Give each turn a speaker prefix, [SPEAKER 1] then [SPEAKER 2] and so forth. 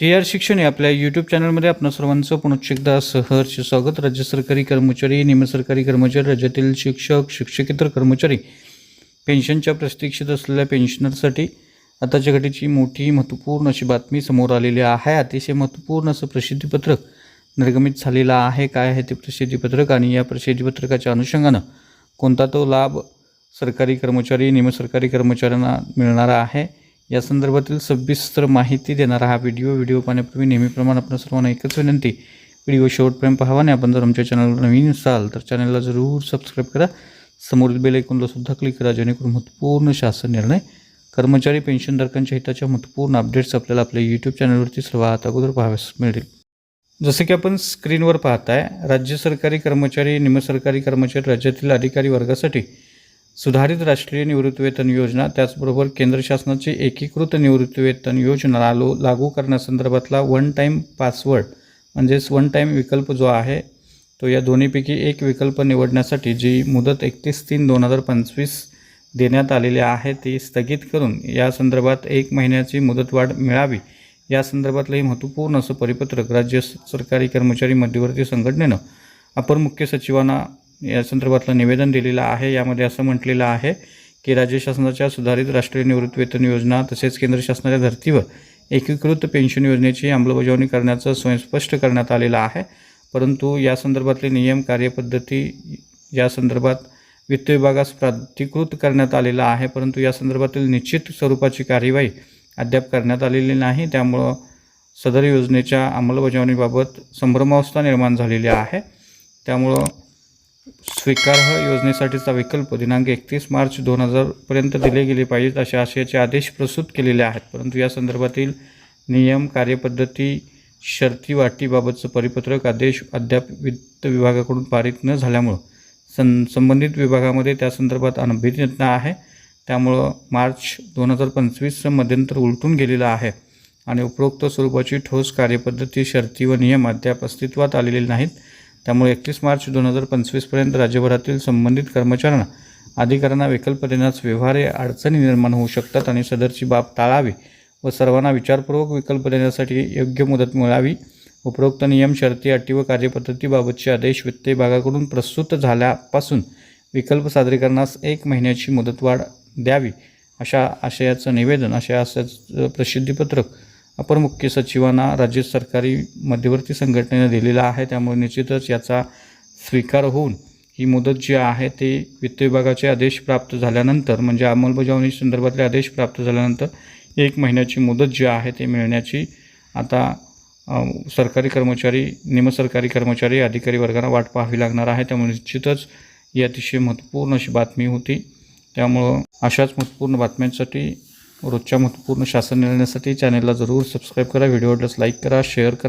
[SPEAKER 1] जे आर शिक्षण या आपल्या यूट्यूब चॅनलमध्ये आपणा सर्वांचं पुनश्च एकदा सहर्ष स्वागत. राज्य सरकारी कर्मचारी निमसरकारी कर्मचारी राज्यातील शिक्षक शिक्षकेतर कर्मचारी पेन्शनच्या प्रतीक्षेत असलेल्या पेन्शनरसाठी आताच्या घटीची मोठी महत्त्वपूर्ण अशी बातमी समोर आलेली आहे. अतिशय महत्त्वपूर्ण असं प्रसिद्धीपत्रक निर्गमित झालेलं आहे. काय आहे ते प्रसिद्धीपत्रक आणि या प्रसिद्धीपत्रकाच्या अनुषंगानं कोणता तो लाभ सरकारी कर्मचारी निमसरकारी कर्मचाऱ्यांना मिळणारा आहे? या संदर्भातील सविस्तर माहिती देणारा हा व्हिडिओ व्हिडिओ पाहण्यापूर्वी नेहमीप्रमाणे आपण सर्वांना एकच विनंती व्हिडिओ शेवटपर्यंत पाहावा आणि आपण जर आमच्या चॅनलवर नवीन असाल तर चॅनलला जरूर सबस्क्राईब करा. समोरील बेल ऐकूनला सुद्धा क्लिक करा जेणेकरून महत्त्वपूर्ण शासन निर्णय कर्मचारी पेन्शनधारकांच्या हिताच्या महत्त्वपूर्ण अपडेट्स आपल्याला आपल्या यूट्यूब चॅनलवरती सर्वात अगोदर पाहाव्यास मिळतील. जसं की आपण स्क्रीनवर पाहताय राज्य सरकारी कर्मचारी निमसरकारी कर्मचारी राज्यातील अधिकारी वर्गासाठी सुधारित राष्ट्रीय निवृत्तीवेतन योजना त्याचबरोबर केंद्र शासनाची एकीकृत निवृत्तीवेतन योजना लागू लागू करण्यासंदर्भातला वन टाईम पासवर्ड म्हणजेच वन टाईम विकल्प जो आहे तो या दोन्हीपैकी एक विकल्प निवडण्यासाठी जी मुदत एकतीस तीन दोन हजार पंचवीस देण्यात आलेली आहे ती स्थगित करून या संदर्भात एक महिन्याची मुदतवाढ मिळावी. या संदर्भातलंही महत्त्वपूर्ण असं परिपत्रक राज्य सरकारी कर्मचारी मध्यवर्ती संघटनेनं अपर मुख्य सचिवांना या संदर्भातलं निवेदन दिलेलं आहे. यामध्ये असं म्हटलेलं आहे की राज्य शासनाच्या सुधारित राष्ट्रीय निवृत्तीवेतन योजना तसेच केंद्र शासनाच्या धर्तीवर एकीकृत पेन्शन योजनेची अंमलबजावणी करण्याचं स्वयंस्पष्ट करण्यात आलेलं आहे. परंतु या संदर्भातले नियम कार्यपद्धती या संदर्भात वित्त विभागास प्राधिकृत करण्यात आलेला आहे. परंतु या संदर्भातील निश्चित स्वरूपाची कार्यवाही अद्याप करण्यात आलेली नाही. त्यामुळं सदर योजनेच्या अंमलबजावणीबाबत संभ्रमावस्था निर्माण झालेली आहे. त्यामुळं स्वीकार्ह योजनेसाठीचा विकल्प दिनांक एकतीस मार्च दोन हजारपर्यंत दिले गेले पाहिजेत अशा आशयाचे आदेश प्रस्तुत केलेले आहेत. परंतु या संदर्भातील नियम कार्यपद्धती शर्ती वाटीबाबतचं परिपत्रक आदेश अद्याप वित्त विभागाकडून पारित न झाल्यामुळं सं संबंधित विभागामध्ये त्या संदर्भात अनभिज्ञता आहे. त्यामुळं मार्च दोन हजार पंचवीसचं मध्यंतर उलटून गेलेलं आहे आणि उपरोक्त स्वरूपाची ठोस कार्यपद्धती शर्ती व नियम अद्याप अस्तित्वात आलेले नाहीत. त्यामुळे एकतीस मार्च दोन हजार पंचवीसपर्यंत राज्यभरातील संबंधित कर्मचाऱ्यांना अधिकाऱ्यांना विकल्प देण्यास व्यवहारे अडचणी निर्माण होऊ शकतात आणि सदरची बाब टाळावी व सर्वांना विचारपूर्वक विकल्प देण्यासाठी योग्य मुदत मिळावी. उपरोक्त नियम शर्ती अटी व कार्यपद्धतीबाबतचे आदेश वित्त विभागाकडून प्रस्तुत झाल्यापासून विकल्प सादरीकरणास एक महिन्याची मुदतवाढ द्यावी अशा आशयाचं निवेदन अशा आशयाचं प्रसिद्धीपत्रक अपर मुख्य सचिवांना राज्य सरकारी मध्यवर्ती संघटनेनं दिलेला आहे. त्यामुळे निश्चितच याचा स्वीकार होऊन ही मुदत जी आहे ते वित्त विभागाचे आदेश प्राप्त झाल्यानंतर म्हणजे अंमलबजावणी संदर्भातले आदेश प्राप्त झाल्यानंतर एक महिन्याची मुदत जी आहे ते मिळण्याची आता सरकारी कर्मचारी निमसरकारी कर्मचारी अधिकारी वर्गांना वाट पाहावी लागणार आहे. त्यामुळे निश्चितच ही अतिशय महत्त्वपूर्ण अशी बातमी होती. त्यामुळं अशाच महत्त्वपूर्ण बातम्यांसाठी रोजच्या महत्त्वपूर्ण शासन निर्णयासाठी चॅनलला जरूर सबस्क्राईब करा. व्हिडिओ आवडल्यास लाईक करा शेअर करा.